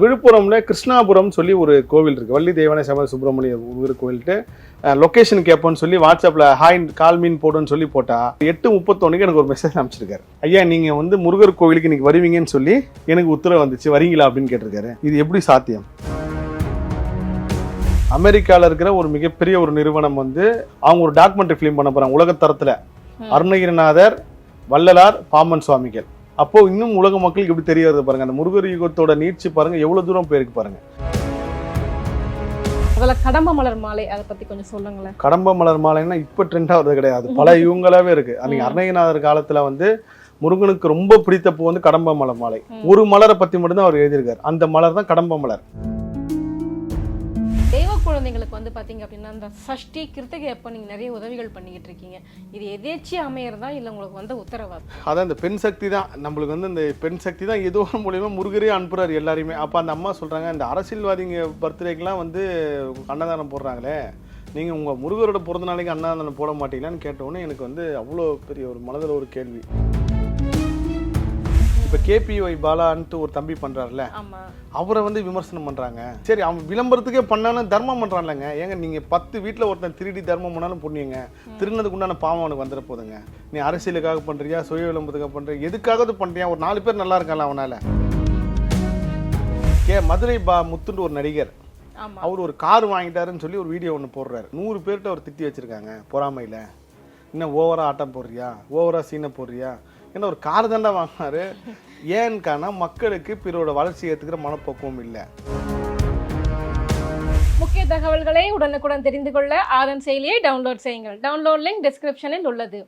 விழுப்புரம்ல கிருஷ்ணாபுரம் சொல்லி ஒரு கோவில் இருக்கு. வள்ளி தெய்வானை சம சுப்பிரமணிய ஊர் கோவில்ட்டு லொக்கேஷன் கேட்போன்னு சொல்லி வாட்ஸ்அப்ல ஹாய் கால் மீன் போடுன்னு சொல்லி போட்டா எட்டு முப்பத்தொன்னுக்கு எனக்கு ஒரு மெசேஜ் அனுப்பிச்சிருக்காரு. ஐயா நீங்க வந்து முருகர் கோவிலுக்கு இன்னைக்கு வருவீங்கன்னு சொல்லி எனக்கு உத்தரவு வந்துச்சு. வரீங்களா அப்படின்னு கேட்டிருக்காரு. இது எப்படி சாத்தியம்? அமெரிக்கால இருக்கிற ஒரு மிகப்பெரிய ஒரு நிறுவனம் வந்து அவங்க ஒரு டாக்குமெண்ட்ரி ஃபிலிம் பண்ண போறாங்க. உலகத்தரத்துல அருணகிரிநாதர் வள்ளலார் பாமன் சுவாமிகள். அப்போ இன்னும் உலக மக்களுக்கு எப்படி தெரிய வருது பாருங்க அந்த முருகர் யுகத்தோட நீட்சி பாருங்க எவ்வளவு தூரம் போயிருக்கு பாருங்க. அதுல கடம்ப மலர் மாலை அதை பத்தி கொஞ்சம் சொல்லுங்களேன். கடம்ப மலர் மாலைன்னா இப்ப ட்ரெண்ட் ஆகுறது கிடையாது. பல யுகங்களாவே இருக்கு. அன்னைக்கு ம். அருணகிரிநாதர் காலத்துல வந்து முருகனுக்கு ரொம்ப பிடித்த பூ வந்து கடம்ப மலர் மாலை. ஒரு மலரை பத்தி மட்டும்தான் அவர் எழுதியிருக்காரு. அந்த மலர் தான் கடம்ப மலர். குழந்தைங்களுக்கு வந்து பார்த்தீங்க அப்படின்னா இந்த சஷ்டி கிருத்திகை அப்போ நீங்கள் நிறைய உதவிகள் பண்ணிக்கிட்டு இருக்கீங்க. இது எதேச்சியாக அமையறதா இல்லை உங்களுக்கு வந்து உத்தரவாதம்? அதான் இந்த பெண் சக்தி தான். நம்மளுக்கு வந்து இந்த பெண் சக்தி தான் ஏதோ ஒரு முருகரே அனுப்புகிறார் எல்லாரையுமே. அப்போ அந்த அம்மா சொல்கிறாங்க இந்த அரசியல்வாதிங்க பர்த்டேக்கெலாம் வந்து அன்னதானம் போடுறாங்களே. நீங்கள் உங்கள் முருகரோட பிறந்த நாளைக்கு அன்னதானம் போட மாட்டீங்களான்னு கேட்டவுடனே எனக்கு வந்து அவ்வளோ பெரிய ஒரு மனதில் ஒரு கேள்வி. இப்போ கேபிஒய் பாலான்ட்டு ஒரு தம்பி பண்றாருல ஆமா. அவரை வந்து விமர்சனம் பண்றாங்க. சரி அவன் விளம்பரத்துக்கே பண்ணாலும் தர்மம் பண்றான்லங்க. ஏங்க நீங்க பத்து வீட்ல ஒருத்தன் திருடி தர்மம் பண்ணாலும் புண்ணியங்க. திருநதுக்கு உண்டான பாவம் அவனுக்கு வந்துட போதுங்க. நீ அரசியலுக்காக பண்றியா சுய விளம்பரத்துக்காக பண்றியா எதுக்காவது பண்றியா? ஒரு நாலு பேர் நல்லா இருக்கான்ல அவனால. கே மதுரை பா முத்துண்டு ஒரு நடிகர் அவர் ஒரு கார் வாங்கிட்டாருன்னு சொல்லி ஒரு வீடியோ ஒன்று போடுறாரு. நூறு பேர்கிட்ட அவர் திட்டி வச்சிருக்காங்க பொறாமையில. இன்னும் ஓவரா ஆட்டம் போடுறியா? ஓவரா சீனை போடுறியா? ஏன்னா ஒரு கார் தாண்டா வாங்கினாரு. ஏன்கானா மக்களுக்கு பிறரோட வளர்ச்சி ஏற்றுக்கிற மனப்பக்குவம் இல்லை. முக்கிய தகவல்களை உடனுக்குடன் தெரிந்து கொள்ள ஆதன் செயலியை டவுன்லோட் செய்யுங்கள். டவுன்லோட் லிங்க் டிஸ்கிரிப்ஷனில் உள்ளது.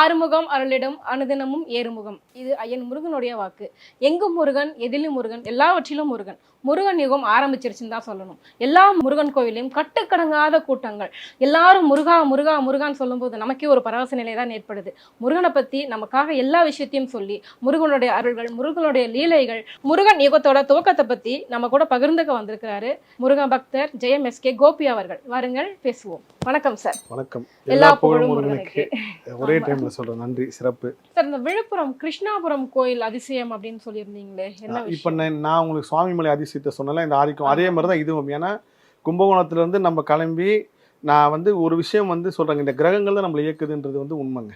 ஆறுமுகம் அருளிடம் அனுதினமும் ஏறுமுகம். இது ஐயன் முருகனுடைய வாக்கு. எங்கும் முருகன் எதிலும் முருகன் எல்லாவற்றிலும் முருகன். முருகன் யுகம் ஆரம்பிச்சிருச்சுன்னு தான் சொல்லணும். எல்லா முருகன் கோவிலையும் கட்டுக்கடங்காத கூட்டங்கள். எல்லாரும் முருகா முருகா முருகான்னு சொல்லும்போது நமக்கே ஒரு பரவச நிலை தான் ஏற்படுது. முருகனை பத்தி நமக்காக எல்லா விஷயத்தையும் சொல்லி முருகனுடைய அருள்கள் முருகனுடைய லீலைகள் முருகன் யுகத்தோட துவக்கத்தை பத்தி நம்ம கூட பகிர்ந்துக்க வந்திருக்கிறாரு முருகன் பக்தர் ஜெயம் எஸ் கே கோபி அவர்கள். வாருங்கள் பேசுவோம். வணக்கம் சார். வணக்கம். எல்லா புகழும் முருகனுக்கு. ஒரே ஆமா. டைம்ல சொல்றேன் நன்றி சிறப்பு. சார் இந்த விழுப்புரம் கிருஷ்ணாபுரம் கோயில் அதிசயம் அப்படின்னு சொல்லியிருந்தீங்களே என்ன இப்ப நான் உங்களுக்கு சுவாமிமலை அதிசயத்தை சொன்னல இந்த ஆதிக்கம். அதே மாதிரி தான் இதுவும். ஏன்னா கும்பகோணத்துல இருந்து நம்ம கிளம்பி நான் வந்து ஒரு விஷயம் வந்து சொல்றேங்க. இந்த கிரகங்கள் தான் நம்மளை இயக்குதுன்றது வந்து உண்மைங்க.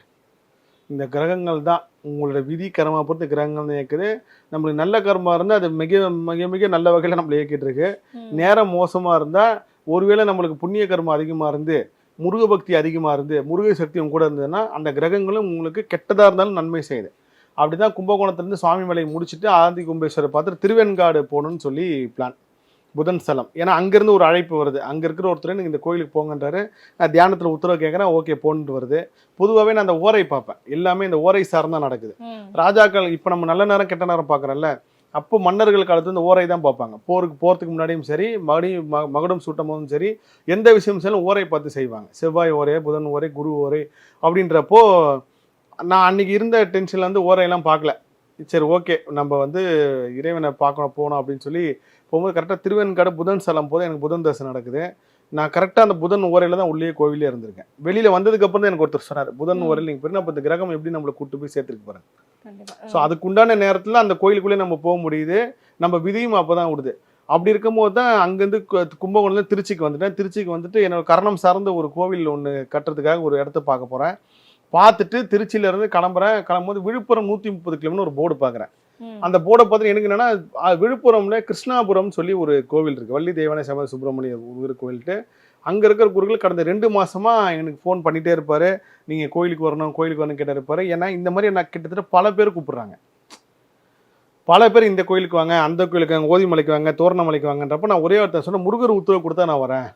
இந்த கிரகங்கள் தான் உங்களோட விதி கர்மா பொறுத்து கிரகங்கள் தான் இயக்குது. நம்மளுக்கு நல்ல கர்மா இருந்தால் அது மிக மிக மிக நல்ல வகையில் நம்மளை இயக்கிட்டு இருக்கு. நேரம் மோசமா இருந்தா ஒருவேளை நம்மளுக்கு புண்ணிய கர்மம் அதிகமா இருந்து முருக பக்தி அதிகமா இருந்து முருக சக்தி உங்க கூட இருந்ததுன்னா அந்த கிரகங்களும் உங்களுக்கு கெட்டதா இருந்தாலும் நன்மை செய்யுது. அப்படிதான் கும்பகோணத்துலேருந்து சுவாமிமலை முடிச்சுட்டு ஆதி கும்பேஸ்வரர் பார்த்துட்டு திருவெண்காடு போகணும்னு சொல்லி பிளான் புதன் ஸ்தலம் ஏன்னா அங்கேருந்து ஒரு அழைப்பு வருது. அங்கே இருக்கிற ஒருத்தர் நீங்கள் இந்த கோயிலுக்கு போங்கன்றாரு. நான் தியானத்தில் உத்தரவு கேட்குறேன். ஓகே போன்ட்டு வருது. பொதுவாகவே நான் அந்த ஓரை பார்ப்பேன். எல்லாமே இந்த ஓரை சார்ந்தா நடக்குது. ராஜாக்கள் இப்போ நம்ம நல்ல நேரம் கெட்ட நேரம் பார்க்குறோம்ல. அப்போ மன்னர்கள் காலத்து இந்த ஓரை தான் பார்ப்பாங்க. போருக்கு போகிறதுக்கு முன்னாடியும் சரி மறுபடியும் ம மகுடம் சூட்டும் போதும் சரி எந்த விஷயம் செய்யணும் ஓரை பார்த்து செய்வாங்க. செவ்வாய் ஓரை புதன் ஓரை குரு ஓரை அப்படின்றப்போ நான் அன்னைக்கு இருந்த டென்ஷன்ல வந்து ஓரையெல்லாம் பார்க்கல. சரி ஓகே நம்ம வந்து இறைவனை பார்க்கணும் போகணும் அப்படின்னு சொல்லி போகும்போது கரெக்டாக திருவெண்காடு புதன் ஸ்தலம் போது எனக்கு புதன் தசை நடக்குது. நான் கரெக்டாக அந்த புதன் ஓரையில தான் உள்ளே கோவிலே இருந்திருக்கேன். வெளியில வந்ததுக்கு அப்புறம் தான் எனக்கு ஒருத்தர் சொன்னார் புதன். ஓரையில் நீங்கள் போய் அப்போ இந்த கிரகம் எப்படி நம்மளை கூட்டு போய் சேர்த்துருக்கு பாருங்க கண்டிப்பா. ஸோ அதுக்கு உண்டான நேரத்தில் அந்த கோயிலுக்குள்ளே நம்ம போக முடியுது. நம்ம விதியும் அப்போ தான் விடுது அப்படி இருக்கும்போது தான் அங்கேருந்து கும்பகோணம்ல திருச்சிக்கு வந்துட்டேன். திருச்சிக்கு வந்துட்டு என்னோட கரணம் சார்ந்த ஒரு கோவில் ஒன்று கட்டுறதுக்காக ஒரு இடத்த பார்க்க போகிறேன் பார்த்துட்டு திருச்சியில இருந்து கிளம்புறேன். கிளம்பும்போது விழுப்புரம் நூற்றி முப்பது கிலோமீட்டர் ஒரு போர்டு பார்க்குறேன். அந்த போர்டை பார்த்து எனக்கு என்னன்னா விழுப்புரம்ல கிருஷ்ணாபுரம் சொல்லி ஒரு கோவில் இருக்கு. வள்ளி தெய்வானை சம சுப்பிரமணிய ஊர் கோவில்ட்டு. அங்க இருக்கிற குருக்கள் கடந்த ரெண்டு மாசமா எனக்கு ஃபோன் பண்ணிட்டே இருப்பாரு. நீங்க கோயிலுக்கு வரணும் கோயிலுக்கு வரணும் கேட்டே இருப்பாரு. ஏன்னா இந்த மாதிரி நான் கிட்டத்தட்ட பல பேர் கூப்பிடுறாங்க. பல பேர் இந்த கோயிலுக்கு வாங்க அந்த கோயிலுக்கு வாங்க ஓதிமலைக்கு வாங்க தோரணமலைக்கு வாங்கன்றப்ப நான் ஒரே ஒருத்தர் சொன்ன முருகர் உத்தரவு கொடுத்தா நான் வரேன்.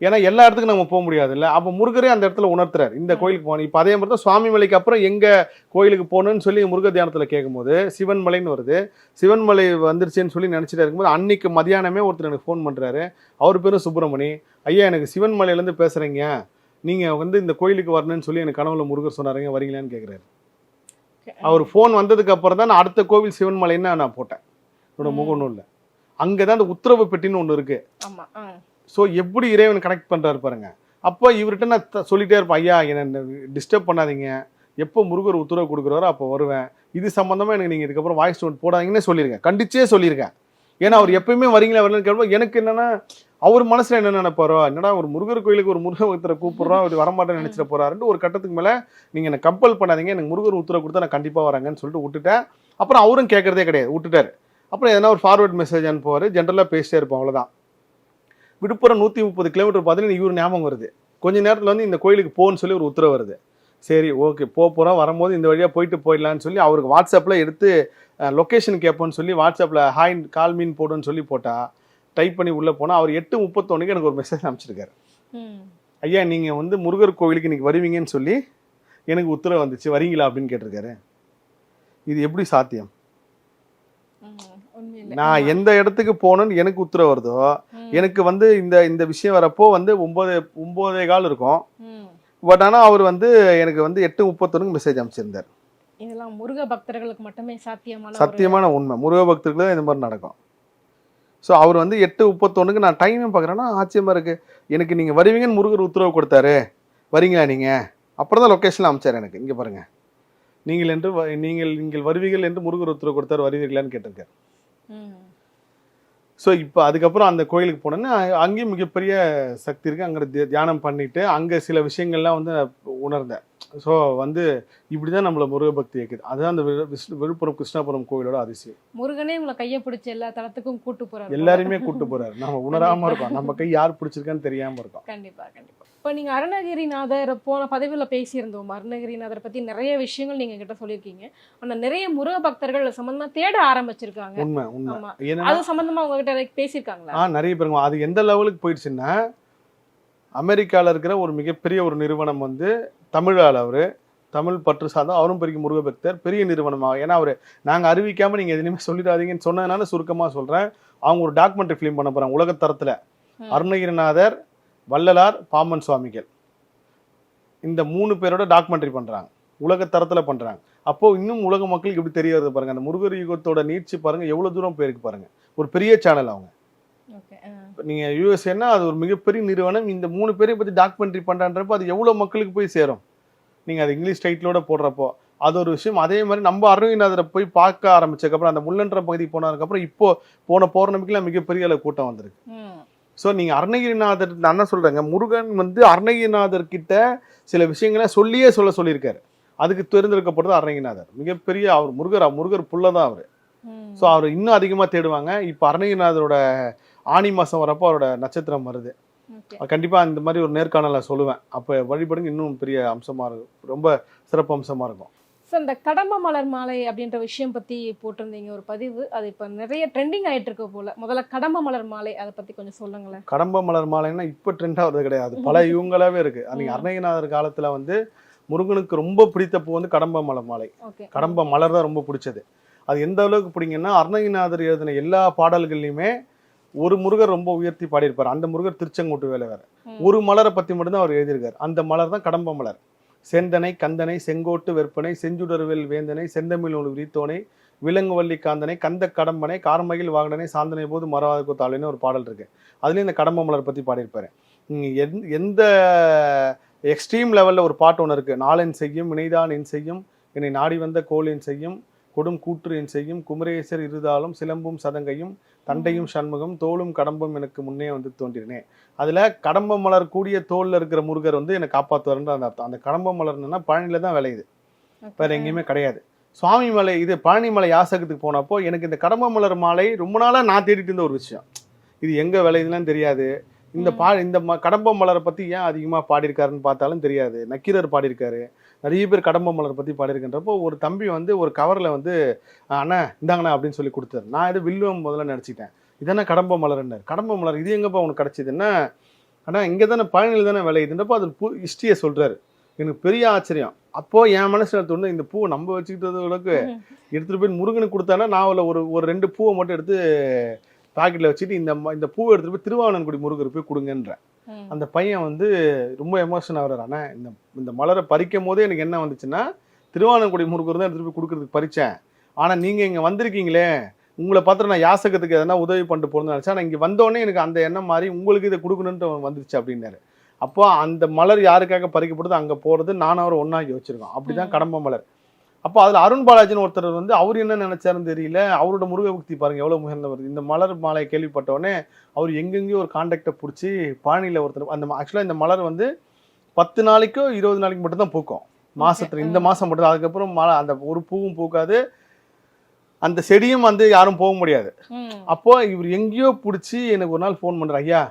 ஏன்னா எல்லா இடத்துக்கும் நம்ம போக முடியாது இல்லை அப்போ முருகரே அந்த இடத்துல உணர்த்துறாரு. இந்த கோயிலுக்கு போகணும். இப்போ அதே மாதிரி தான் சுவாமி மலைக்கு அப்புறம் எங்க கோயிலுக்கு போகணும்னு சொல்லி முருக தியானத்துல கேட்கும்போது சிவன் மலைன்னு வருது. சிவன் மலை வந்துருச்சுன்னு சொல்லி நினச்சிட்டு இருக்கும்போது அன்னைக்கு மதியானமே ஒருத்தர் எனக்கு ஃபோன் பண்ணுறாரு அவர் பேரும் சுப்பிரமணி. ஐயா எனக்கு சிவன் மலையிலேருந்து பேசுகிறீங்க நீங்கள் வந்து இந்த கோயிலுக்கு வரணும்னு சொல்லி எனக்கு கனவுல முருகர் சொன்னாருங்க வரீங்களான்னு கேட்குறாரு அவர் ஃபோன் வந்ததுக்கு அப்புறம் தான் நான் அடுத்த கோவில் சிவன் மலைன்னு நான் போட்டேன். என்னோட ம். முகநூலில். அங்கே தான் அந்த உத்தரவு பெட்டின்னு ஒன்று இருக்கு. ஆமா. ஆ. ஸோ எப்படி இறைவன் கனெக்ட் பண்ணுறாரு பாருங்க. அப்போ இவர்கிட்ட நான் சொல்லிகிட்டே சொல்லிட்டே இருப்பேன் ஐயா என்ன டிஸ்டர்ப் பண்ணாதீங்க. எப்போ முருகர் உத்தரவு கொடுக்குறாரோ அப்போ வருவேன். இது சம்மந்தமாக எனக்கு நீங்கள் இதுக்கப்புறம் வாய்ஸ் நோட் போடாதீங்கன்னு சொல்லியிருக்கேன் கண்டிச்சே சொல்லியிருக்கேன் ஏன்னா அவர் எப்பயுமே வரீங்களா வரலன்னு கேட்போம் எனக்கு என்னென்னா அவர் மனசில் என்ன நினைப்பாரோ என்னடா ஒரு முருகர் கோயிலுக்கு ஒரு முருகர் பக்தரை கூப்பிட்றோம் அவர் வரமாட்டேன்னு நினச்சிட போறாருன்னு ஒரு கட்டத்துக்கு மேலே நீங்கள் என்னை கம்பல் பண்ணாதீங்க. எனக்கு முருகர் உத்தரவு கொடுத்தா நான் கண்டிப்பாக வரேங்கன்னு சொல்லிட்டு விட்டுட்டேன். அப்புறம் அவரும் கேட்குறதே கிடையாது விட்டுட்டார். அப்புறம் எதனா ஒரு ஃபார்வர்ட் மெசேஜ் அனுப்புவார் ஜென்ரலாக பேசிட்டே இருப்போம் அவ்வளோதான் விழுப்புரம் நூற்றி முப்பது கிலோமீட்டர் பார்த்தீங்கன்னா இவர் ஞாபகம் வருது கொஞ்ச நேரத்தில் வந்து இந்த கோயிலுக்கு போன்னு சொல்லி ஒரு உத்தரவு வருது சரி ஓகே போக போகிறோம் வரும்போது இந்த வழியாக போயிட்டு போயிடலான்னு சொல்லி அவருக்கு வாட்ஸ்அப்பில் எடுத்து லொக்கேஷன் கேட்போன்னு சொல்லி வாட்ஸ்அப்பில் ஹாய் கால் மீன் போடுன்னு சொல்லி போட்டா டைப் பண்ணி உள்ளே போனால் அவர் எட்டு முப்பத்தொன்னுக்கு எனக்கு ஒரு மெசேஜ் அனுப்பிச்சிருக்காரு. ஐயா நீங்கள் வந்து முருகர் கோவிலுக்கு இன்னைக்கு வருவீங்கன்னு சொல்லி எனக்கு உத்தரவு வந்துச்சு வரீங்களா அப்படின்னு கேட்டிருக்காரு இது எப்படி சாத்தியம். நான் எந்த இடத்துக்கு போகணும்னு எனக்கு உத்தரவு வருதோ. எனக்கு வந்து இந்த இந்த விஷயம் வரப்போ வந்து ஒன்பது ஒன்பதே கால் இருக்கும். பட் ஆனால் அவர் வந்து எனக்கு வந்து எட்டு முப்பத்தொன்னுக்கு மெசேஜ் அனுப்பிச்சிருந்தார். இதெல்லாம் முருக பக்தர்களுக்கு மட்டுமே சாத்தியமான சத்தியமான உண்மை. முருக பக்தர்களுக்கு தான் இந்த மாதிரி நடக்கும். ஸோ அவர் வந்து எட்டு முப்பத்தொன்னுக்கு நான் டைமும் பார்க்குறேன்னா ஆச்சரியமா இருக்கு. எனக்கு நீங்கள் வருவீங்கன்னு முருகர் உத்தரவு கொடுத்தாரு. வரீங்களா நீங்கள் அப்புறம் தான் லொக்கேஷன் அமைச்சார் எனக்கு. இங்கே பாருங்க. நீங்கள் என்று நீங்கள் நீங்கள் வருவீர்கள் என்று முருகர் உத்தரவு கொடுத்தாரு வருவீர்களான்னு கேட்டிருக்காரு. ம். ஸோ இப்போ அதுக்கப்புறம் அந்த கோயிலுக்கு போனோன்னா அங்கேயும் மிகப்பெரிய சக்தி இருக்குது அங்கே தியானம் பண்ணிட்டு அங்கே சில விஷயங்கள்லாம் வந்து உணர்ந்தேன். ஸோ வந்து இப்படி தான் நம்மளை முருக பக்தி இருக்குது அதுதான் அந்த விழுப்புரம் கிருஷ்ணாபுரம் கோயிலோட அதிசயம். முருகனே உங்களை கைய பிடிச்சு எல்லா தளத்துக்கும் கூட்டு போறாரு எல்லாருமே கூட்டு போறாரு. நம்ம உணராம இருக்கோம். நம்ம கை யார் பிடிச்சிருக்கான்னு தெரியாம இருக்கோம். கண்டிப்பா கண்டிப்பா. இப்போ நீங்க அருணகிரிநாதர் போன பதிவுல பேசியிருந்தோம். அருணகிரிநாதர் பத்தி நிறைய விஷயங்கள் நீங்க கிட்ட சொல்லியிருக்கீங்க. ஆனா நிறைய முருக பக்தர்கள் அது சம்பந்தமா தேட ஆரம்பிச்சிருக்காங்க. உண்மை உண்மை. அது சம்பந்தமா உங்ககிட்ட பேசியிருக்காங்களா? ஆ நிறைய பேருங்க அது எந்த லெவலுக்கு போயிடுச்சுன்னா அமெரிக்கால இருக்கிற ஒரு மிகப்பெரிய ஒரு நிறுவனம் வந்து தமிழால் அவரு. தமிழ் பற்று சார்ந்த அவரும் பெரிய முருக பக்தர் பெரிய நிறுவனமாக. ஏன்னா அவர் நாங்க அறிவிக்காம நீங்க எதுவுமே சொல்லிடாதீங்கன்னு சொன்னதுனால சுருக்கமா சொல்றேன். அவங்க ஒரு டாக்குமெண்ட்ரி ஃபிலிம் பண்ண போறாங்க உலகத்தரத்துல. அருணகிரிநாதர் வள்ளலார் பாமன் சுவாமிகள். இந்த மூணு பேரோட டாக்குமெண்ட்ரி பண்றாங்க. உலகத்தரத்துல பண்றாங்க. அப்போ இன்னும் உலக மக்களுக்கு எப்படி தெரிய வருது பாருங்க அந்த முருகர் யுகத்தோட நீட்சி பாருங்க எவ்வளவு தூரம் போயிருக்கு பாருங்க. ஒரு பெரிய சேனல் அவங்க. ஓகே இப்ப நீங்க யூஎஸ்ஏன்னா அது ஒரு மிகப்பெரிய நிறுவனம் இந்த மூணு பேரையும் பத்தி டாக்குமெண்ட்ரி பண்றான்றப்போ அது எவ்வளவு மக்களுக்கு போய் சேரும்? நீங்க அது இங்கிலீஷ் டைட்டிலோட போடுறப்போ அது ஒரு விஷயம். அதே மாதிரி நம்ம அருணகிரிநாதரை போய் பார்க்க ஆரம்பிச்சதுக்கப்புறம் அந்த முள்ளன்ற பகுதி போனதுக்கப்புறம் இப்போ போன பௌர்ணமிக்குலாம் மிகப்பெரிய அளவு கூட்டம் வந்திருக்கு. ஸோ நீங்க அருணகிரிநாதர் நான் என்ன சொல்றேங்க? முருகன் வந்து அருணகிரிநாதர் கிட்ட சில விஷயங்களை சொல்லியே சொல்ல சொல்லியிருக்காரு. அதுக்கு தேர்ந்தெடுக்கப்படுறது அருணகிரிநாதர். மிகப்பெரிய அவர் முருகர் முருகர் புள்ள தான் அவர். ஸோ அவர் இன்னும் அதிகமாக தேடுவாங்க. இப்போ அருணகிரிநாதரோட ஆனி மாதம் வரப்போ அவரோட நட்சத்திரம் வருது. கண்டிப்பாக இந்த மாதிரி ஒரு நேர்காணலை சொல்லுவேன். அப்போ வழிபடுங்க. இன்னும் பெரிய அம்சமாக இருக்கும். ரொம்ப சிறப்பு அம்சமாக இருக்கும். ஸோ இந்த கடம்ப மலர் மாலை அப்படின்ற விஷயம் பத்தி போட்டிருந்தீங்க ஒரு பதிவு. அது இப்போ நிறைய ட்ரெண்டிங் ஆயிட்டு இருக்கு போல. முதல்ல கடம்ப மலர் மாலை அதை பத்தி கொஞ்சம் சொல்லுங்களேன். கடம்ப மலர் மாலைன்னா இப்போ ட்ரெண்ட் ஆகுறது கிடையாது. பல யுகங்களாவே இருக்கு. அன்னைக்கு ம். அருணகிரிநாதர் காலத்துல வந்து முருகனுக்கு ரொம்ப பிடித்த பூ வந்து கடம்ப மலர் மாலை. கடம்ப மலர் தான் ரொம்ப பிடிச்சது. அது எந்த அளவுக்கு பிடிங்கன்னா அருணகிரிநாதர் எழுதின எல்லா பாடல்கள்லையுமே ஒரு முருகர் ரொம்ப உயர்த்தி பாடியிருப்பார். அந்த முருகர் திருச்செங்கோட்டு வேலை வேற. ஒரு மலரை பத்தி மட்டும்தான் அவர் எழுதியிருக்காரு. அந்த மலர் தான் கடம்ப மலர். செந்தனை கந்தனை செங்கோட்டு வெற்பனை செஞ்சுடர்வேல் வேந்தனை செந்தமிழ் நூல் விரித்தோனை விலங்குவள்ளி காந்தனை கந்த கடம்பனை கார்மகில் வாகனனை சாந்தனை போது மறவாத கொத்தாளின்னு ஒரு பாடல் இருக்கு. அதுலேயும் இந்த கடம்ப மலர் பற்றி பாடியிருப்பாரு. எந்த- எந்த எக்ஸ்ட்ரீம் லெவலில் ஒரு பாட்டு ஒன்று இருக்குது நாளின் செய்யும் வினைதான் என் செய்யும் என்னை நாடி வந்த கோளின் செய்யும் கொடும் கூற்று என் செய்யும். குமரேசர் இருதாலும் சிலம்பும் சதங்கையும் தண்டையும் சண்முகம் தோளும் கடம்பும் எனக்கு முன்னே வந்து தோன்றினேன் அதுல கடம்ப மலர் கூடிய தோல்ல இருக்கிற முருகர் வந்து என்னை காப்பாத்துவாருன்ற அந்த அர்த்தம். அந்த கடம்ப மலர்னா பழனில தான் விளையுது. வேற எங்கேயுமே கிடையாது. சுவாமி மலை இது பழனிமலை யாசகத்துக்கு போனப்போ எனக்கு இந்த கடம்ப மலர் மாலை ரொம்ப நாளா நான் தேடிட்டு இருந்த ஒரு விஷயம். இது எங்க விளையுதுன்னு தெரியாது. இந்த. பா இந்த கடம்ப மலரை பத்தி ஏன் அதிகமா பாடியிருக்காருன்னு பார்த்தாலும் தெரியாது. நக்கீரர் பாடியிருக்காரு. நிறைய பேர் கடம்ப மலர் பத்தி பாடியிருக்கின்றப்போ ஒரு தம்பி வந்து ஒரு கவர்ல வந்து "அஹ் அண்ணா இந்தாங்கண்ணா அப்படின்னு சொல்லி கொடுத்தாரு. நான் இது வில்லுவம் முதல்ல நினைச்சிட்டேன் இதென்ன கடம்ப மலர்ன்னாரு கடம்ப மலர் இது எங்கப்பா உனக்கு கிடைச்சதுன்னா அண்ணா இங்கே தானே பழனியில் தானே விளையுதுன்றப்போ அது பூ ஹிஸ்ட்ரியை சொல்றாரு. எனக்கு பெரிய ஆச்சரியம். அப்போ என் மனசுல தோணுது இந்த பூவை நம்ம வச்சுக்கிட்டதுக்கு எடுத்துட்டு போய் முருகனுக்கு கொடுத்தானா நான் ஒரு ஒரு ரெண்டு பூவை மட்டும் எடுத்து பாக்கெட்ல வச்சுட்டு இந்த இந்த பூவை எடுத்துட்டு போய் திருவானன்குடி முருகர் போய் கொடுங்கன்ற அந்த பையன் வந்து ரொம்ப எமோஷன் ஆகுறாரு. அண்ணா இந்த இந்த மலரை பறிக்கும் போதே எனக்கு என்ன வந்துச்சுன்னா திருவானன்குடி முருகர் தான் எடுத்துட்டு போய் கொடுக்கறதுக்கு பறிச்சேன். ஆனா நீங்க இங்க வந்திருக்கீங்களே உங்களை பார்த்து நான் யாசகத்துக்கு எதனா உதவி பண்ணிட்டு போகணும்னு நினச்சேன். ஆனால் இங்கே வந்தோடனே எனக்கு அந்த எண்ணம் மாதிரி உங்களுக்கு இதை கொடுக்கணுன்ட்டு வந்துருச்சு அப்படின்னாரு. அப்போ அந்த மலர் யாருக்காக பறிக்கப்படுது அங்கே போகிறது நானும் அவர் ஒன்றா யோசிச்சிருக்கோம். அப்படி தான். கடம்ப மலர். அப்போ அதில் அருண் பாலாஜின்னு ஒருத்தர் வந்து அவர் என்ன நினைச்சாருன்னு தெரியல. அவரோட முருக பக்தி பாருங்க எவ்வளோ முகர்ந்தவர் இந்த மலர் மாலை கேள்விப்பட்ட உடனே அவர் எங்கெங்கேயோ ஒரு கான்டாக்டை பிடிச்சி பழனியில் ஒருத்தர் அந்த ஆக்சுவலாக இந்த மலர் வந்து பத்து நாளைக்கோ இருபது நாளைக்கு மட்டும் தான் பூக்கும். மாசத்துல இந்த மாசம் மட்டும். அதுக்கப்புறம் மழை அந்த ஒரு பூவும் பூக்காது. அந்த செடியும் வந்து யாரும் போக முடியாது. அப்போ இவர் எங்கேயோ பிடிச்சி எனக்கு ஒரு நாள் ஃபோன் பண்றாரு. ஐயா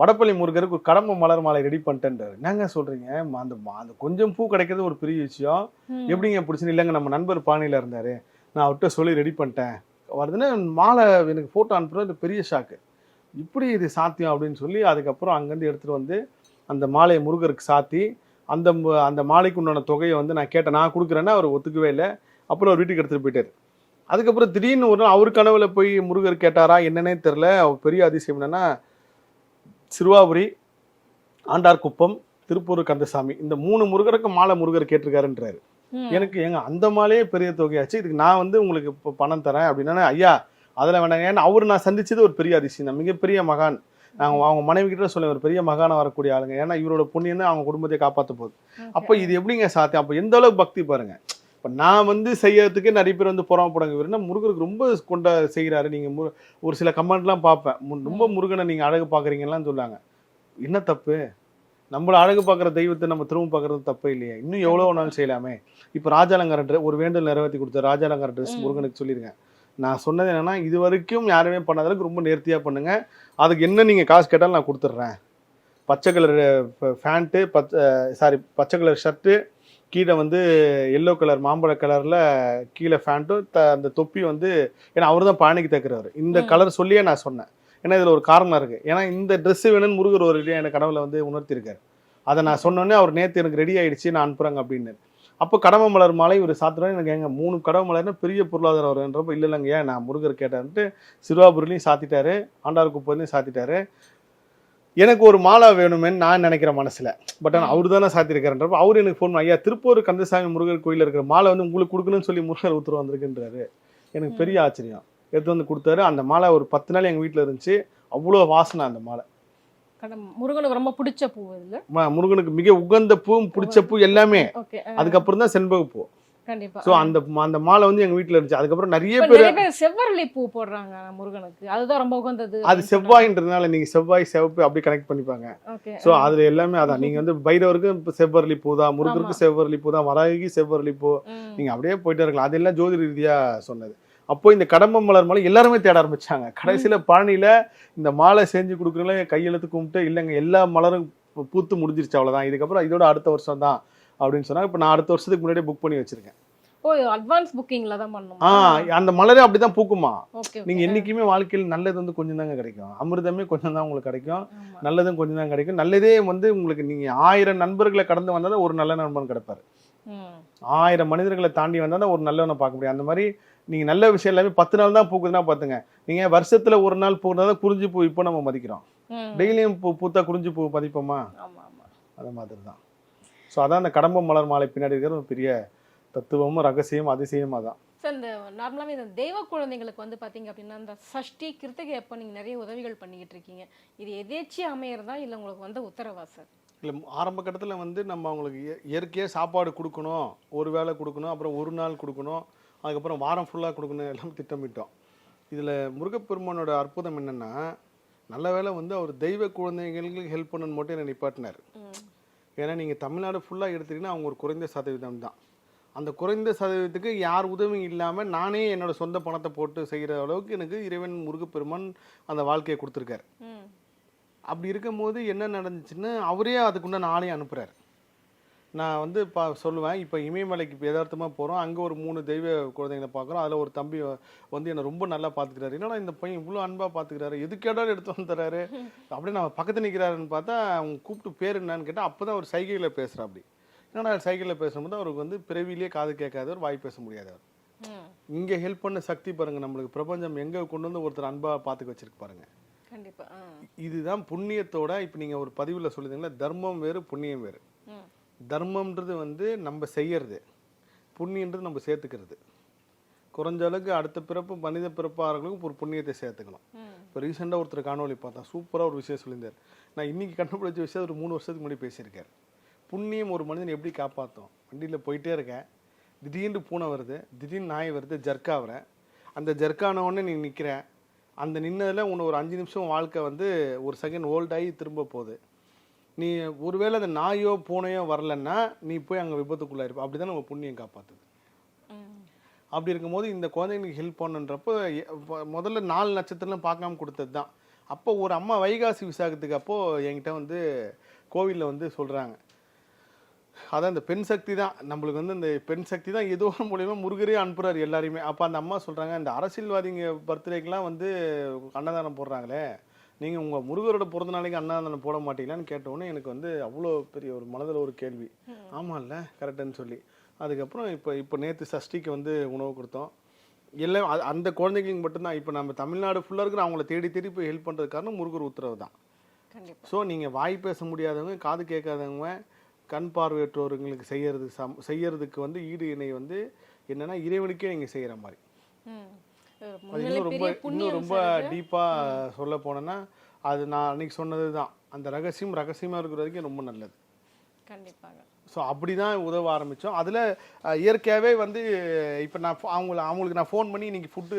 வடப்பள்ளி முருகருக்கு ஒரு கடம்ப மலர் மாலை ரெடி பண்ணிட்டேன்றாரு. என்னங்க சொல்றீங்க? அந்த அந்த கொஞ்சம் பூ கிடைக்கிறது ஒரு பெரிய விஷயம். எப்படிங்க பிடிச்சுன்னு இல்லைங்க நம்ம நண்பர் பாணியில இருந்தாரு. நான் அவர்கிட்ட சொல்லி ரெடி பண்ணிட்டேன். வருதுன்னு மாலை எனக்கு ஃபோட்டோ அனுப்புறது பெரிய ஷாக்கு இப்படி இது சாத்தியம் அப்படின்னு சொல்லி அதுக்கப்புறம் அங்கேருந்து எடுத்துட்டு வந்து அந்த மாலையை முருகருக்கு சாத்தி அந்த அந்த மாலைக்கு உண்டான தொகையை வந்து நான் கேட்டேன். நான் கொடுக்குறேன்னா அவர் ஒத்துக்கவே இல்லை. அப்புறம் அவர் வீட்டுக்கு எடுத்துட்டு போயிட்டாரு. அதுக்கப்புறம் திடீர்னு ஒரு நாள் அவர் கனவுல போய் முருகர் கேட்டாரா என்னன்னே தெரில அவர் பெரிய அதிசயம் என்னன்னா சிறுவாபுரி ஆண்டார்குப்பம் திருப்பூர் கந்தசாமி இந்த மூணு முருகருக்கு மாலை முருகர் கேட்டிருக்காருன்றாரு. எனக்கு ஏங்க அந்த மாலையே பெரிய தொகையாச்சு. இதுக்கு நான் வந்து உங்களுக்கு இப்போ பணம் தரேன் அப்படின்னா ஐயா அதில் வேணாங்க. ஏன்னா அவர் நான் சந்திச்சது ஒரு பெரிய அதிசயம் தான். மிகப்பெரிய மகான். நாங்கள் அவங்க மனைவி கிட்ட சொல்ல ஒரு பெரிய மகானா வரக்கூடிய ஆளுங்க. ஏன்னா இவரோட புண்ணியம் தான் அவங்க குடும்பத்தை காப்பாற்ற போகுது. அப்போ இது எப்படிங்க சாத்தியம்? அப்போ எந்த அளவுக்கு பக்தி பாருங்க. இப்போ நான் வந்து செய்யறதுக்கு நிறைய பேர் வந்து புறமப்படுங்க இவர் என்ன முருகருக்கு ரொம்ப கொண்ட செய்கிறாரு நீங்கள் முரு ஒரு சில கமெண்ட்லாம் பார்ப்பேன். மு- ரொம்ப முருகனை நீங்கள் அழகு பார்க்குறீங்கலாம் சொன்னாங்க. என்ன தப்பு? நம்மள அழகு பார்க்குற தெய்வத்தை நம்ம திரும்ப பார்க்குறது தப்பு இல்லையா. இன்னும் எவ்வளோ வேணாலும் செய்யலாமே. இப்போ ராஜாலங்கார ஒரு வேண்டல் நிறைவேற்றி கொடுத்த ராஜாலங்கார ட்ரெஸ் ம். முருகனுக்கு சொல்லியிருக்கேன். நான் சொன்னது என்னன்னா இது வரைக்கும் யாருமே பண்ணாத அளவுக்கு ரொம்ப நேர்த்தியாக பண்ணுங்க. அதுக்கு என்ன நீங்கள் காசு கேட்டாலும் நான் கொடுத்துட்றேன். பச்சை கலர் ஃபேண்ட்டு பச்சை சாரி பச்சை கலர் ஷர்ட்டு கீழே வந்து எல்லோ கலர் மாம்பழ கலரில் கீழே ஃபேண்ட்டும் த அந்த தொப்பி வந்து ஏன்னா அவர் தான் பழனிக்கு தைக்கிறவர் இந்த. கலர் சொல்லியே நான் சொன்னேன். ஏன்னா இதில் ஒரு காரணம் இருக்குது ஏன்னா இந்த Dress வேணும்னு முருகர் ஒரு எனக்கு கனவுல வந்து உணர்த்தியிருக்காரு. அதை நான் சொன்னோன்னே அவர் நேற்று எனக்கு ரெடி ஆயிடுச்சு நான் அனுப்புகிறேங்க அப்படின்னு. அப்போ கடமை மலர் மாலை இவர் சாத்துறோம் எனக்கு எங்க மூணு கடமை மலர்னா பெரிய பொருளாதாரம் வருன்றப்ப இல்லை இல்லைங்க. ஏன்? நான் முருகர் கேட்டான்ட்டு சிறுவாபுரிலையும் சாத்திட்டாரு ஆண்டார் குப்பையிலையும் சாத்திட்டாரு. எனக்கு ஒரு மாலை வேணுமேன்னு நான் நினைக்கிறேன் மனசுல. பட் ஆனால் அவர் தானே சாத்திருக்காருன்றப்ப அவர் எனக்கு ஃபோன் ஐயா திருப்பூர் கந்தசாமி முருகர் கோயிலில் இருக்கிற மாலை வந்து உங்களுக்கு கொடுக்கணும்னு சொல்லி முருகர் உத்தரவு வந்திருக்குன்றாரு. எனக்கு பெரிய ஆச்சரியம். எடுத்து வந்து கொடுத்தாரு. அந்த மாலை ஒரு பத்து நாள் எங்கள் வீட்டில் இருந்துச்சு. அவ்வளோ வாசனை அந்த மாலை. முருகனுக்கு ரொம்ப பிடிச்ச பூ இதுல ம- முருகனுக்கு மிக உகந்த பூ பிடிச்ச பூ எல்லாமே. அதுக்கப்புறம் தான் செண்பக பூ. கண்டிப்பா அந்த அந்த மாலை வந்து எங்கள் வீட்டில் இருந்துச்சு. அதுக்கப்புறம் நிறைய பேர் செவ்வரளி பூ போடுறாங்க முருகனுக்கு. அதுதான் ரொம்ப உகந்தது அது செவ்வாயின்றதுனால நீங்க செவ்வாய் சிவப்பு அப்படி கனெக்ட் பண்ணிப்பாங்க. ஸோ அதுல எல்லாமே அதான். நீங்க வந்து பைரவருக்கு செவ்வரளி பூ தான் முருகருக்கு செவ்வரளி பூ தான் வராகிக்கு செவ்வரளி பூ. நீங்க அப்படியே போயிட்டே இருக்கலாம். அதெல்லாம் ஜோதி ரீதியா சொன்னது. அப்போ இந்த கடம்ப மலர் மாலை எல்லாருமே தேட ஆரம்பிச்சாங்க. கடைசியில பழனியில இந்த மாலை செஞ்சு கொடுக்குறீங்களா கையெழுத்து கும்பிட்டு இல்லைங்க எல்லா மலரும் பூத்து முடிஞ்சிருச்சு அவ்வளவுதான். இதுக்கப்புறம் இதோட அடுத்த வருஷம் தான் அப்படின்னு சொன்னாங்க. இப்போ நான் அடுத்த வருஷத்துக்கு முன்னாடியே புக் பண்ணி வச்சிருக்கேன். ஓ அட்வான்ஸ் புக்கிங்ல தான் பண்ணணும்? ஆ அந்த மலரே அப்படிதான் பூக்குமா? நீங்க என்னைக்குமே வாழ்க்கையில் நல்லது வந்து கொஞ்சம் தாங்க கிடைக்கும். அமிர்தமே கொஞ்சம் தான் உங்களுக்கு கிடைக்கும். நல்லதும் கொஞ்சம் தான் கிடைக்கும். நல்லதே வந்து உங்களுக்கு நீங்க ஆயிரம் நண்பர்களை கடந்து வந்தால் ஒரு நல்ல நண்பன் கிடைப்பாரு. ஆயிரம் மனிதர்களை தாண்டி வந்தால் ஒரு நல்லவனை பார்க்க முடியும். அந்த மாதிரி நீங்க நல்ல விஷயம் எல்லாமே பத்து நாள் தான் பூக்குதுன்னா பார்த்துங்க. நீங்க வருஷத்துல ஒரு நாள் பூக்குறதா தான் குறிஞ்சி பூ இப்போ நம்ம மதிக்கிறோம். டெய்லியும் பூ பூத்தா குறிஞ்சி பூ மதிப்போமா ஆமா ஆமா. அந்த மாதிரி தான். ஸோ அதான் அந்த கடம்ப மலர் மாலை பின்னாடி இருக்கிற ஒரு பெரிய தத்துவமும் ரகசியம் அதிசயம் அதான். சார் இந்த நார்மலாகவே இந்த தெய்வ குழந்தைங்களுக்கு வந்து பார்த்தீங்க அப்படின்னா இந்த சஷ்டி கிருத்திகை அப்போ நீங்கள் நிறைய உதவிகள் பண்ணிக்கிட்டு இருக்கீங்க. இது எதேச்சியா அமையறதா இல்லை உங்களுக்கு வந்து உத்தரவா சார் இல்லை ஆரம்ப கட்டத்தில் வந்து நம்ம அவங்களுக்கு இய- இயற்கையாக சாப்பாடு கொடுக்கணும். ஒரு வேளை கொடுக்கணும் அப்புறம் ஒரு நாள் கொடுக்கணும். அதுக்கப்புறம் வாரம் ஃபுல்லாக கொடுக்கணும் எல்லாம் திட்டமிட்டோம். இதில் முருகப்பெருமானோட அற்புதம் என்னென்னா நல்ல வேளை வந்து அவர் தெய்வ குழந்தைங்களுக்கு ஹெல்ப் பண்ணணும்னு மட்டும் என்னை நிப்பாட்டினார். ஏன்னா நீங்கள் தமிழ்நாடு ஃபுல்லாக எடுத்தீங்கன்னா அவங்க ஒரு குறைந்த சதவீதம் தான். அந்த குறைந்த சதவீதத்துக்கு யார் உதவியும் இல்லாமல் நானே என்னோட சொந்த பணத்தை போட்டு செய்கிற அளவுக்கு எனக்கு இறைவன் முருகப்பெருமான் அந்த வாழ்க்கையை கொடுத்துருக்காரு. அப்படி இருக்கும்போது என்ன நடந்துச்சுன்னா அவரே அதுக்குண்டான ஆளையும் அனுப்புறாரு. நான் வந்து பா சொல்லுவேன். இப்போ இமயமலைக்கு இப்போ யதார்த்தமாக போகிறோம் அங்கே ஒரு மூணு தெய்வ குழந்தைங்களை பார்க்குறோம். அதில் ஒரு தம்பி வந்து என்னை ரொம்ப நல்லா பார்த்துக்கிறாரு. என்னடா இந்த பையன் இவ்வளோ அன்பாக பார்த்துக்கிறாரு? எது கேட்டாலும் எடுத்து வந்து தராரு அப்படியே நான் பக்கத்து நிற்கிறாருன்னு பார்த்தா அவங்க கூப்பிட்டு பேர் என்னன்னு கேட்டால் அப்போ தான் அவர் சைகையில் பேசுகிறா அப்படி. என்னடா சைக்கிளில் பேசும்போது அவருக்கு வந்து பிறவிலேயே காது கேட்காதவர் வாய் பேச முடியாதவர் இங்கே ஹெல்ப் பண்ண சக்தி பாருங்க நம்மளுக்கு. பிரபஞ்சம் எங்கே கொண்டு வந்து ஒருத்தர் அன்பாக பார்த்துக்க வச்சிருக்கு பாருங்க. கண்டிப்பா ஆ. இதுதான் புண்ணியத்தோட இப்போ நீங்கள் ஒரு பதிவில் சொல்லுதீங்களா தர்மம் வேறு புண்ணியம் வேறு. தர்மம்ன்றது வந்து நம்ம செய்யறது புண்ணியன்றது நம்ம சேர்த்துக்கிறது. குறைஞ்ச அளவுக்கு அடுத்த பிறப்பு மனித பிறப்பாளர்களுக்கும் ஒரு புண்ணியத்தை சேர்த்துக்கணும். இப்போ ரீசெண்டாக ஒருத்தர் காணொளி பார்த்தேன் சூப்பராக ஒரு விஷயம் சொல்லியிருந்தார். நான் இன்னைக்கு கண்டுபிடிச்ச விஷயம் ஒரு மூணு வருஷத்துக்கு முன்னாடி பேசியிருக்காரு. புண்ணியம் ஒரு மனிதனை எப்படி காப்பாற்றும் வண்டியில் போயிட்டே இருக்கேன். திடீர்னு பூனை வருது திடீர்னு நாய் வருது ஜர்க்காகிறேன் அந்த ஜர்க்கான உடனே நீ நிற்கிற அந்த நின்னதில் உன்னை ஒரு அஞ்சு நிமிஷம் வாழ்க்கை வந்து ஒரு செகண்ட் ஓல்டாகி திரும்ப போகுது. நீ ஒருவேளை அந்த நாயோ பூனையோ வரலன்னா நீ போய் அங்கே விபத்துக்குள்ளே இருப்ப. அப்படி தான் நம்ம புண்ணியம் காப்பாற்றுது அப்படி இருக்கும்போது இந்த குழந்தைங்களுக்கு ஹெல்ப் பண்ணுன்றப்போ எ- முதல்ல நாலு நட்சத்திரம் பார்க்காம கொடுத்தது தான் அப்போ ஒரு அம்மா வைகாசி விசாகத்துக்கு அப்போ என்கிட்ட வந்து கோவிலில் வந்து சொல்கிறாங்க அதான் இந்த பெண் சக்தி தான். நம்மளுக்கு வந்து இந்த பெண் சக்தி தான் ஏதோ ஒரு மூலியமா முருகரே அனுப்புறாரு எல்லாரையுமே. அப்போ அந்த அம்மா சொல்கிறாங்க இந்த அரசியல்வாதிங்க பர்த்டேக்கெலாம் வந்து அன்னதானம் போடுறாங்களே. நீங்கள் உங்கள் முருகரோட பிறந்த நாளைக்கு அன்னதானம் போட மாட்டீங்களான்னு கேட்டவுடனே எனக்கு வந்து அவ்வளோ பெரிய ஒரு மனதில் ஒரு கேள்வி. ஆமாம்ல கரெக்டுன்னு சொல்லி. அதுக்கப்புறம் இப்போ இப்போ நேற்று சஷ்டிக்கு வந்து உணவு கொடுத்தோம். எல்லாம் அந்த குழந்தைங்களுக்கு மட்டும்தான். இப்போ நம்ம தமிழ்நாடு ஃபுல்லாக இருக்கிற அவங்கள தேடி தேடி போய் ஹெல்ப் பண்ணுறது காரணம் முருகர் உத்தரவு தான். ஸோ நீங்கள் வாய் பேச முடியாதவங்க காது கேட்காதவங்க கண் பார்வையற்றவர்களுக்கு செய்யறது சம் செய்யறதுக்கு வந்து ஈடு இணை வந்து என்னன்னா இறைவனுக்கே நீங்கள் செய்கிற மாதிரி. இன்னும் ரொம்ப இன்னும் ரொம்ப டீப்பாக சொல்ல போனேன்னா அது நான் அன்னைக்கு சொன்னது தான் அந்த ரகசியம் ரகசியமாக இருக்கிற வரைக்கும் ரொம்ப நல்லது. கண்டிப்பாக. ஸோ அப்படி தான் உதவ ஆரம்பித்தோம் அதில் இயற்கையாகவே வந்து இப்போ நான் அவங்கள அவங்களுக்கு நான் ஃபோன் பண்ணி இன்னைக்கு ஃபுட்டு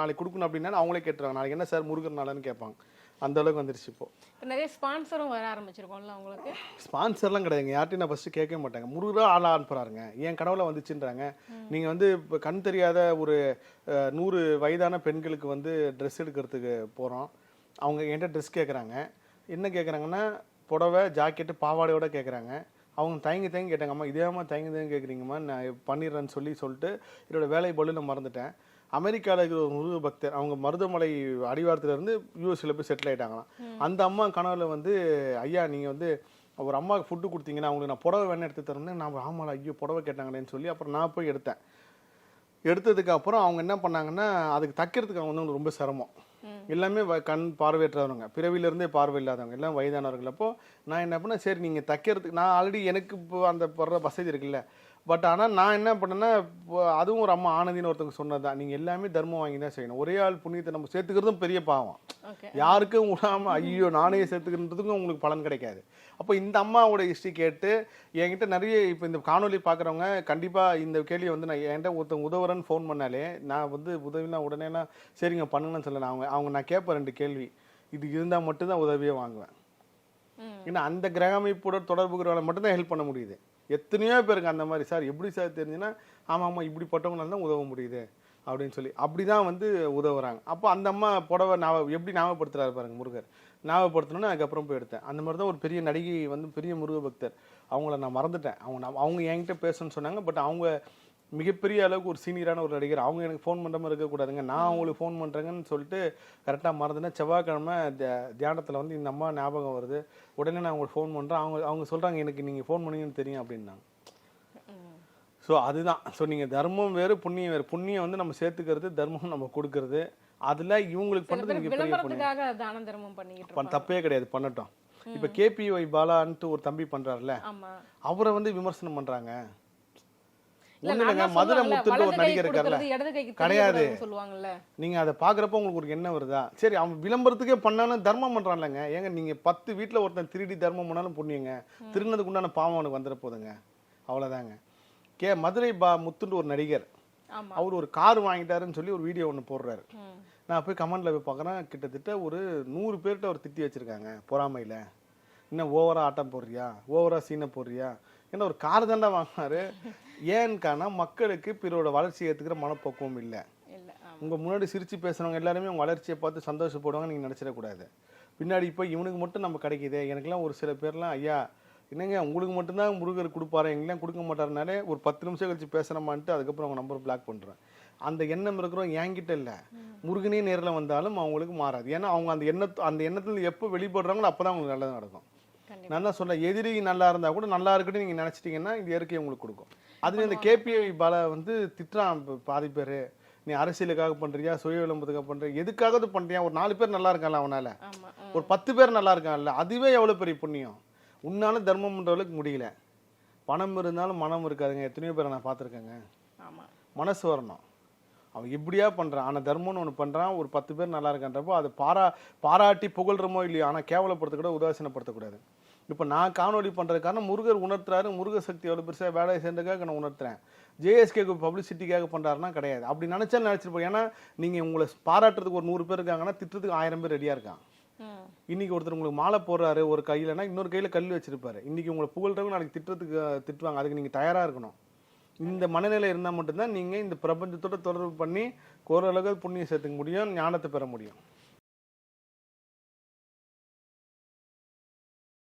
நாளைக்கு கொடுக்கணும் அப்படின்னா அவங்களே கேட்டுருவாங்க. நாளைக்கு என்ன சார் முருகர் நாளான்னு கேட்பாங்க. அந்த அளவுக்கு வந்துருச்சு இப்போ. நிறைய ஸ்பான்சரும் வர ஆரம்பிச்சிருக்கோம்ல உங்களுக்கு? ஸ்பான்சர்லாம் கிடையாதுங்க. யார்ட்டையும் நான் ஃபஸ்ட்டு கேட்கவே மாட்டாங்க. முருகரா ஆளா அனுப்புறாருங்க. என் கடவுளை வந்துச்சுன்றாங்க. நீங்கள் வந்து இப்போ கண் தெரியாத ஒரு நூறு வயதான பெண்களுக்கு வந்து ட்ரெஸ் எடுக்கிறதுக்கு போகிறோம் அவங்க என்கிட்ட ட்ரெஸ் கேட்குறாங்க என்ன கேட்குறாங்கன்னா புடவை ஜாக்கெட்டு பாவாடையோட கேட்குறாங்க அவங்க தயங்கி தயங்கி கேட்டாங்க அம்மா இதேமா தயங்கி தயங்கி கேட்குறீங்கம்மா நான் பண்ணிடுறேன்னு சொல்லி சொல்லிட்டு என்னோட வேலை பள்ளியில் மறந்துட்டேன். அமெரிக்காவில் இருக்கிற ஒரு முருக பக்தர் அவங்க மருதமலை அடிவாரத்துல இருந்து யூஎஸ்ல போய் செட்டில் ஆயிட்டாங்களாம். அந்த அம்மா கனவுல வந்து ஐயா நீங்கள் வந்து ஒரு அம்மாவுக்கு ஃபுட்டு கொடுத்தீங்கன்னா அவங்களுக்கு நான் புடவை வேணா எடுத்து தரேன் நான் ஆமாடா ஐயோ புடவை கேட்டாங்களேன்னு சொல்லி அப்புறம் நான் போய் எடுத்தேன். எடுத்ததுக்கு அப்புறம் அவங்க என்ன பண்ணாங்கன்னா அதுக்கு தைக்கிறதுக்கு அவங்க வந்து ரொம்ப சிரமம். எல்லாமே கண் பார்வையற்றவங்க. பிறவிலிருந்தே பார்வை இல்லாதவங்க எல்லாம் வயதானவர்கள். அப்போ நான் என்ன பண்ணேன் சரி நீங்கள் தைக்கிறதுக்கு நான் ஆல்ரெடி எனக்கு இப்போ அந்த படுற வசதி இருக்குல்ல பட் ஆனால் நான் என்ன பண்ணேன்னா இப்போ அதுவும் ஒரு அம்மா ஆனந்தின்னு ஒருத்தவங்க சொன்னது தான் நீங்கள் எல்லாமே தர்மம் வாங்கி தான் செய்யணும். ஒரே ஆள் புண்ணியத்தை நம்ம சேர்த்துக்கிறதும் பெரிய பாவம். யாருக்கும் விடாம ஐயோ நானே சேர்த்துக்கிறதுக்கும் உங்களுக்கு பலன் கிடைக்காது. அப்போ இந்த அம்மாவோட ஹிஸ்ட்ரி கேட்டு என்கிட்ட நிறைய இப்போ இந்த காணொளி பார்க்குறவங்க கண்டிப்பாக இந்த கேள்வியை வந்து நான் என்கிட்ட ஒருத்தன் உதவுறேன்னு ஃபோன் பண்ணாலே நான் வந்து உதவினா உடனேனா சரிங்க பண்ணுங்கன்னு சொல்லலாம் அவங்க அவங்க நான் கேட்பேன் ரெண்டு கேள்வி. இது இருந்தால் மட்டும்தான் உதவியே வாங்குவேன். ஏன்னா அந்த கிரக அமைப்போட தொடர்புகிறவங்களை மட்டும்தான் ஹெல்ப் பண்ண முடியுது. எத்தனையோ பேருக்கு அந்த மாதிரி சார் எப்படி சார் தெரிஞ்சுன்னா ஆமாம் ஆமாம் இப்படிப்பட்டவங்களால தான் உதவ முடியுது அப்படின்னு சொல்லி. அப்படி தான் வந்து உதவுறாங்க. அப்போ அந்த அம்மா புடவை நாவ எப்படி ஞாபகப்படுத்துறாரு பாருங்க முருகர். ஞாபகப்படுத்தணும்னு அதுக்கப்புறம் போய் எடுத்தேன். அந்த மாதிரி தான் ஒரு பெரிய நடிகை வந்து பெரிய முருக பக்தர் அவங்கள நான் மறந்துட்டேன். அவங்க நான் அவங்க என்கிட்ட பேசணும்னு சொன்னாங்க பட் அவங்க மிகப்பெரிய அளவுக்கு ஒரு சீனியரான ஒரு நடிகர். அவங்க எனக்கு ஃபோன் பண்ணுற மாதிரி இருக்கக்கூடாதுங்க. நான் அவங்களுக்கு ஃபோன் பண்ணுறேங்கன்னு சொல்லிட்டு கரெக்டாக மறந்துட்டேன். செவ்வாய்க்கிழமை தியா- தியானத்தில் வந்து இந்த அம்மா ஞாபகம் வருது. உடனே நான் அவங்களுக்கு ஃபோன் பண்ணுறேன் அவங்க அவங்க சொல்கிறாங்க எனக்கு நீங்கள் ஃபோன் பண்ணீங்கன்னு தெரியும் அப்படின்னாங்க. ஸோ அதுதான். ஸோ நீங்கள் தர்மம் வேறு புண்ணியம் வேறு. புண்ணியம் வந்து நம்ம சேர்த்துக்கிறது தர்மம் நம்ம கொடுக்கறது. அதில் இவங்களுக்கு பண்ணுறது பேர் மிகப்பெரிய புண்ணியம். தப்பே கிடையாது. பண்ணட்டும். இப்போ கேபிஒய் பாலான்ட்டு ஒரு தம்பி பண்ணுறாருல அவரை வந்து விமர்சனம் பண்ணுறாங்க இல்லைங்க மதுரை முத்துன்ற ஒரு நடிகர் இருக்கார்ல. கிடையாது. நீங்கள் அதை பார்க்குறப்ப உங்களுக்கு ஒரு எண்ணம் வருதா? சரி அவன் விளம்பரத்துக்கே பண்ணாலும் தர்மம் பண்ணுறான்லங்க ஏங்க நீங்கள் பத்து வீட்டில் ஒருத்தன் திருடி தர்மம் பண்ணாலும் புண்ணியங்க. திருநதுக்கு உண்டான பாவம் அவனுக்கு வந்துட போதுங்க. அவ்வளோதாங்க கே. மதுரை பா முத்துன்ற ஒரு நடிகர் அவர் ஒரு கார் வாங்கிட்டாருன்னு சொல்லி ஒரு வீடியோ ஒன்று போடுறாரு. நான் போய் கமெண்ட்ல போய் பார்க்குறேன். கிட்டத்தட்ட ஒரு நூறு பேர்கிட்ட அவர் திட்டி வச்சிருக்காங்க பொறாமையில். இன்னும் ஓவரா ஆட்டம் போடுறியா? ஓவரா சீனை போடுறியா? ஏன்னா ஒரு கார் தாண்டா வாங்கினாரு. ஏன்கானா மக்களுக்கு பிறரோட வளர்ச்சி ஏற்றுக்கிற மனப்பக்குவம் இல்லை. இல்ல ஆமா. உங்க முன்னாடி சிரிச்சு பேசுறவங்க எல்லாருமே உங்க வளர்ச்சியை பார்த்து சந்தோஷப்படுவாங்க நீங்க நினைச்சிடக்கூடாது பின்னாடி இப்போ இவனுக்கு மட்டும் நம்ம கிடைக்குதே. எனக்கெல்லாம் ஒரு சில பேர்லாம் ஐயா என்னங்க உங்களுக்கு மட்டும்தான் முருகர் கொடுப்பாரு? எங்கெல்லாம் கொடுக்க மாட்டாருனாலே ஒரு பத்து நிமிஷம் கழிச்சு பேசுறமான்ட்டு அதுக்கப்புறம் அவங்க நம்பர் பிளாக் பண்றேன். அந்த எண்ணம் இருக்கிறோம் என்கிட்ட இல்லை. முருகனே நேரில் வந்தாலும் அவங்களுக்கு மாறாது. ஏன்னா அவங்க அந்த எண்ணத்து அந்த எண்ணத்துல எப்போ வெளிப்படுறாங்களோ அப்பதான் அவங்களுக்கு நல்லது நடக்கும். நான் தான் சொல்றேன் எதிரி நல்லா இருந்தா கூட நல்லா இருக்குன்னு நீங்க நினைச்சிட்டீங்கன்னா இந்த இயற்கை உங்களுக்கு கொடுக்கும். அதுல இந்த கேபிஐ பால வந்து திட்டுறான் பாதி பேர். நீ அரசியலுக்காக பண்றியா சுய விளம்பரத்துக்காக பண்றியா எதுக்காக இது பண்றியா? ஒரு நாலு பேர் நல்லா இருக்கான்ல அவனால. ஒரு பத்து பேர் நல்லா இருக்கான்ல அதுவே எவ்வளவு பெரிய புண்ணியம்? உன்னால தர்மம் பண்றவளுக்கு முடியல. பணம் இருந்தாலும் மனம் இருக்காதுங்க. எத்தனையோ பேரை நான் பார்த்துருக்கேங்க. ஆமா. மனசு வரணும். அவன் எப்படியா பண்றான்? ஆனா தர்மம்னு ஒன்று பண்றான் ஒரு பத்து பேர் நல்லா இருக்கான்றப்போ அதை பாரா பாராட்டி புகழ்றமோ இல்லையோ ஆனா கேவலப்படுத்த கூட உதாசீனப்படுத்தக்கூடாது. இப்போ நான் காணொளி பண்றது காரணம் முருகர் உணர்த்துறாரு முருக சக்தி எவ்வளோ பெருசாக வேலை சேர்ந்ததுக்காக நான் உணர்த்துறேன். ஜேஎஸ்கேக்கு பப்ளிசிட்டிக்காக பண்றாருன்னா கிடையாது. அப்படி நினைச்சா நினைச்சிருப்போம் ஏன்னா நீங்க உங்களை பாராட்டுறதுக்கு ஒரு நூறு பேர் இருக்காங்கன்னா திட்டுறதுக்கு ஆயிரம் பேர் ரெடியா இருக்கான். இன்னைக்கு ஒருத்தர் உங்களுக்கு மாலை போடுறாரு ஒரு கையிலனா இன்னொரு கையில கல் வச்சிருப்பாரு. இன்னைக்கு உங்களை புகழ்றவங்க நாளைக்கு திட்டுறதுக்கு திட்டுவாங்க. அதுக்கு நீங்க தயாரா இருக்கணும். இந்த மனநிலை இருந்தால் மட்டும்தான் நீங்க இந்த பிரபஞ்சத்தோட தொடர்பு பண்ணி ஓரளவுக்கு புண்ணியம் சேர்த்துக்க முடியும் ஞானத்தை பெற முடியும்.